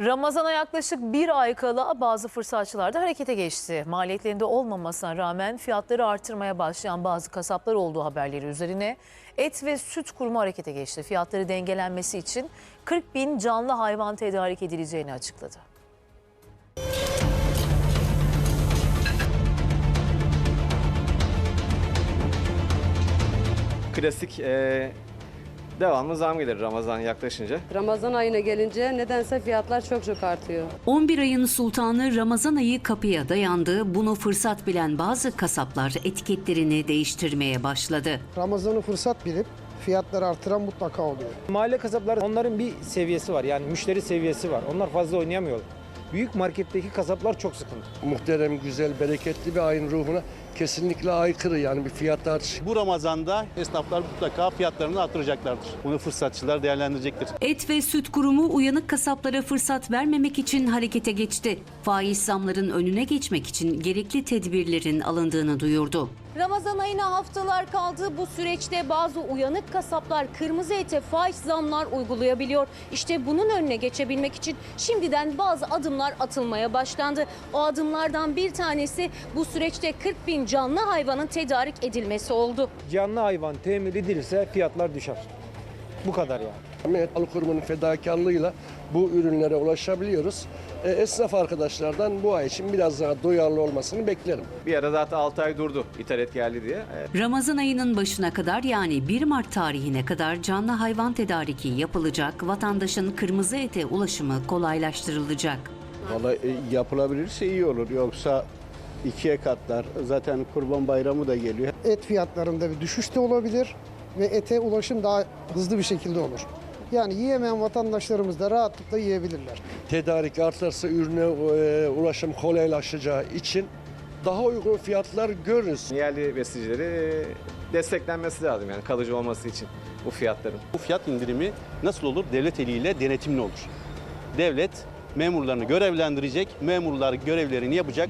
Ramazana yaklaşık bir ay kala bazı fırsatçılar da harekete geçti. Maliyetlerinde olmamasına rağmen fiyatları artırmaya başlayan bazı kasaplar olduğu haberleri üzerine et ve süt kurumu harekete geçti. Fiyatları dengelenmesi için 40 bin canlı hayvan tedarik edileceğini açıkladı. klasik eee devamlı zam gelir Ramazan yaklaşınca. Ramazan ayına gelince nedense fiyatlar çok çok artıyor. 11 ayın sultanı Ramazan ayı kapıya dayandı. Bunu fırsat bilen bazı kasaplar etiketlerini değiştirmeye başladı. Ramazan'ı fırsat bilip fiyatları artıran mutlaka oluyor. Mahalle kasapları onların bir seviyesi var yani müşteri seviyesi var. Onlar fazla oynayamıyorlar. Büyük marketteki kasaplar çok sıkıntı. muhterem, güzel, bereketli bir ayın ruhuna kesinlikle aykırı yani bir fiyat artışı. Bu Ramazan'da esnaflar mutlaka fiyatlarını artıracaklardır. Bunu fırsatçılar değerlendirecektir. Et ve süt kurumu uyanık kasaplara fırsat vermemek için harekete geçti. Faiz zamların önüne geçmek için gerekli tedbirlerin alındığını duyurdu. Ramazan ayına haftalar kaldı. Bu süreçte bazı uyanık kasaplar kırmızı ete faiz zamlar uygulayabiliyor. İşte bunun önüne geçebilmek için şimdiden bazı adımlar atılmaya başlandı. O adımlardan bir tanesi bu süreçte 40 bin canlı hayvanın tedarik edilmesi oldu. Canlı hayvan temin edilirse fiyatlar düşer. Bu kadar yani. Mehmet Balık Kurumu'nun fedakarlığıyla bu ürünlere ulaşabiliyoruz. E, esnaf arkadaşlardan bu ay için biraz daha duyarlı olmasını beklerim. Bir ara zaten 6 ay durdu ithalat geldi diye. Eee, Ramazan ayının başına kadar yani 1 Mart tarihine kadar canlı hayvan tedariki yapılacak. Vatandaşın kırmızı ete ulaşımı kolaylaştırılacak. Valla e, yapılabilirse iyi olur. Yoksa ikiye katlar. Zaten Kurban Bayramı da geliyor. Et fiyatlarında bir düşüş de olabilir ve ete ulaşım daha hızlı bir şekilde olur. Yani yiyemeyen vatandaşlarımız da rahatlıkla yiyebilirler. Tedarik artarsa ürüne e, ulaşım kolaylaşacağı için daha uygun fiyatlar görürüz. yerli besicileri desteklenmesi lazım yani kalıcı olması için bu fiyatların. Bu fiyat indirimi nasıl olur? Devlet eliyle denetimli olur. Devlet memurlarını görevlendirecek, memurlar görevlerini yapacak.